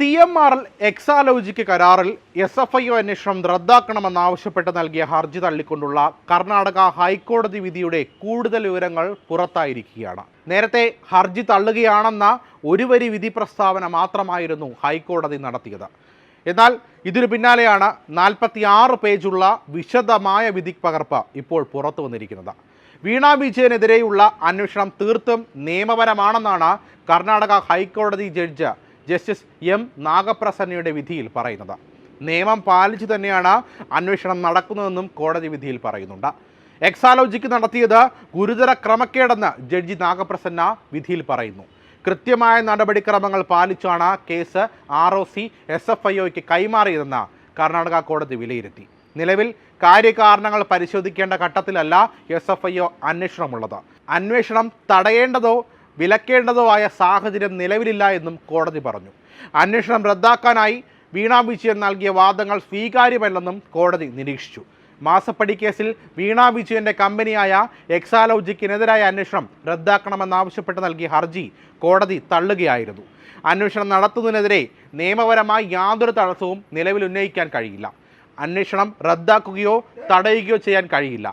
C M R L Exalogic കരാറിൽ S F I O അന്വേഷണം റദ്ദാക്കണമെന്നാവശ്യപ്പെട്ട് നൽകിയ ഹർജി തള്ളിക്കൊണ്ടുള്ള കർണാടക ഹൈക്കോടതി വിധിയുടെ കൂടുതൽ വിവരങ്ങൾ പുറത്തായിരിക്കുകയാണ്. നേരത്തെ ഹർജി തള്ളുകയാണെന്ന ഒരു വരി വിധി പ്രസ്താവന മാത്രമായിരുന്നു ഹൈക്കോടതി നടത്തിയത്. എന്നാൽ ഇതിനു പിന്നാലെയാണ് നാൽപ്പത്തി ആറ് പേജുള്ള വിശദമായ വിധി പകർപ്പ് ഇപ്പോൾ പുറത്തു വന്നിരിക്കുന്നത്. വീണ വിജയനെതിരെയുള്ള അന്വേഷണം തീർത്തും നിയമപരമാണെന്നാണ് കർണാടക ഹൈക്കോടതി ജഡ്ജ് ജസ്റ്റിസ് എം നാഗപ്രസന്നയുടെ വിധിയിൽ പറയുന്നത്. നിയമം പാലിച്ചു തന്നെയാണ് അന്വേഷണം നടക്കുന്നതെന്നും കോടതി വിധിയിൽ പറയുന്നുണ്ട്. എക്സാലോജിക്ക് നടത്തിയത് ഗുരുതര ക്രമക്കേടെന്ന് ജഡ്ജി നാഗപ്രസന്ന വിധിയിൽ പറയുന്നു. കൃത്യമായ നടപടിക്രമങ്ങൾ പാലിച്ചാണ് case R O C S F I ഒക്ക് കൈമാറിയതെന്ന് കർണാടക കോടതി വിലയിരുത്തി. നിലവിൽ കാര്യകാരണങ്ങൾ പരിശോധിക്കേണ്ട ഘട്ടത്തിലല്ല എസ് എഫ് ഐ ഒ അന്വേഷണമുള്ളത്. അന്വേഷണം തടയേണ്ടതോ വിലക്കേണ്ടതോ ആയ സാഹചര്യം നിലവിലില്ല എന്നും കോടതി പറഞ്ഞു. അന്വേഷണം റദ്ദാക്കാനായി വീണ വിജയൻ നൽകിയ വാദങ്ങൾ സ്വീകാര്യമല്ലെന്നും കോടതി നിരീക്ഷിച്ചു. മാസപ്പടി കേസിൽ വീണ വിജയന്റെ കമ്പനിയായ എക്സാലോജിക്കിനെതിരായ അന്വേഷണം റദ്ദാക്കണമെന്നാവശ്യപ്പെട്ട് നൽകിയ ഹർജി കോടതി തള്ളുകയായിരുന്നു. അന്വേഷണം നടത്തുന്നതിനെതിരെ നിയമപരമായി യാതൊരു തടസ്സവും നിലവിൽ ഉന്നയിക്കാൻ കഴിയില്ല. അന്വേഷണം റദ്ദാക്കുകയോ തടയുകയോ ചെയ്യാൻ കഴിയില്ല.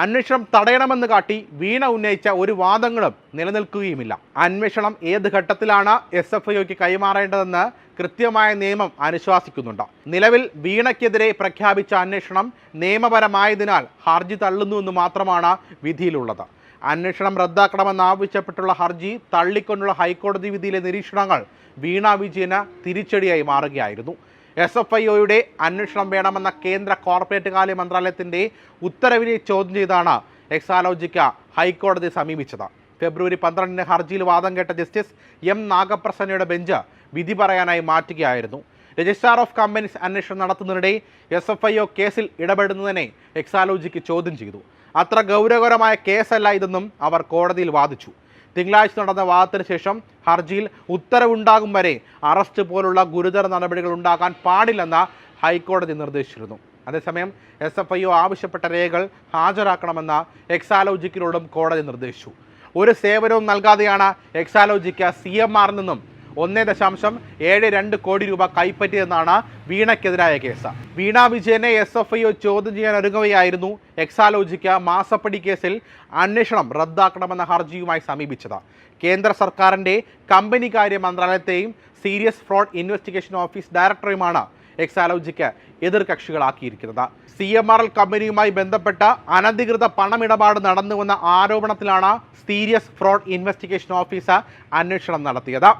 അന്വേഷണം തടയണമെന്ന് കാട്ടി വീണ ഉന്നയിച്ച ഒരു വാദങ്ങളും നിലനിൽക്കുകയുമില്ല. അന്വേഷണം ഏത് ഘട്ടത്തിലാണ് എസ് എഫ് ഐക്ക് കൈമാറേണ്ടതെന്ന് കൃത്യമായ നിയമം അനുശാസിക്കുന്നുണ്ട്. നിലവിൽ വീണയ്ക്കെതിരെ പ്രഖ്യാപിച്ച അന്വേഷണം നിയമപരമായതിനാൽ ഹർജി തള്ളുന്നുവെന്ന് മാത്രമാണ് വിധിയിലുള്ളത്. അന്വേഷണം റദ്ദാക്കണമെന്നാവശ്യപ്പെട്ടുള്ള ഹർജി തള്ളിക്കൊണ്ടുള്ള ഹൈക്കോടതി വിധിയിലെ നിരീക്ഷണങ്ങൾ വീണ വിജയന് തിരിച്ചടിയായി മാറുകയായിരുന്നു. എസ് എഫ് ഐ ഒയുടെ അന്വേഷണം വേണമെന്ന കേന്ദ്ര കോർപ്പറേറ്റ് കാര്യ മന്ത്രാലയത്തിന്റെ ഉത്തരവിനെ ചോദ്യം ചെയ്താണ് എക്സാലോജിക്ക ഹൈക്കോടതി സമീപിച്ചത്. ഫെബ്രുവരി പന്ത്രണ്ടിന് ഹർജിയിൽ വാദം കേട്ട ജസ്റ്റിസ് എം നാഗപ്രസന്നയുടെ ബെഞ്ച് വിധി പറയാനായി മാറ്റുകയായിരുന്നു. രജിസ്ട്രാർ ഓഫ് കമ്പനീസ് അന്വേഷണം നടത്തുന്നതിനിടെ എസ് എഫ് ഐ ഒ കേസിൽ ഇടപെടുന്നതിനെ എക്സാലോജിക്ക് ചോദ്യം ചെയ്തു. അത്ര ഗൗരവകരമായ കേസല്ല ഇതെന്നും അവർ കോടതിയിൽ വാദിച്ചു. തിങ്കളാഴ്ച നടന്ന വാദത്തിന് ശേഷം ഹർജിയിൽ ഉത്തരവുണ്ടാകും വരെ അറസ്റ്റ് പോലുള്ള ഗുരുതര നടപടികൾ ഉണ്ടാകാൻ പാടില്ലെന്ന ഹൈക്കോടതി നിർദ്ദേശിച്ചിരുന്നു. അതേസമയം എസ് എഫ് ഐ ഒ ആവശ്യപ്പെട്ട രേഖകൾ ഹാജരാക്കണമെന്ന എക്സാലോജിക്കിനോടും കോടതി നിർദ്ദേശിച്ചു. ഒരു സേവനവും നൽകാതെയാണ് എക്സാലോജിക്ക് സി എം ആറിൽ നിന്നും ഒന്നേ ദശാംശം ഏഴ് രണ്ട് കോടി രൂപ കൈപ്പറ്റിയെന്നാണ് വീണയ്ക്കെതിരായ കേസ്. വീണ വിജയനെ എസ് എഫ് ഐ ചോദ്യം ചെയ്യാൻ ഒരുങ്ങുകയായിരുന്നു എക്സാലോജിക്ക് മാസപ്പടി കേസിൽ അന്വേഷണം റദ്ദാക്കണമെന്ന ഹർജിയുമായി സമീപിച്ചത്. കേന്ദ്ര സർക്കാരിന്റെ കമ്പനി കാര്യ മന്ത്രാലയത്തെയും സീരിയസ് ഫ്രോഡ് ഇൻവെസ്റ്റിഗേഷൻ ഓഫീസ് ഡയറക്ടറെയുമാണ് എക്സാലോജിക്ക് എതിർകക്ഷികളാക്കിയിരിക്കുന്നത്. സി എം ആർ എൽ കമ്പനിയുമായി ബന്ധപ്പെട്ട അനധികൃത പണമിടപാട് നടന്നുവെന്ന ആരോപണത്തിലാണ് സീരിയസ് ഫ്രോഡ് ഇൻവെസ്റ്റിഗേഷൻ ഓഫീസ് അന്വേഷണം നടത്തിയത്.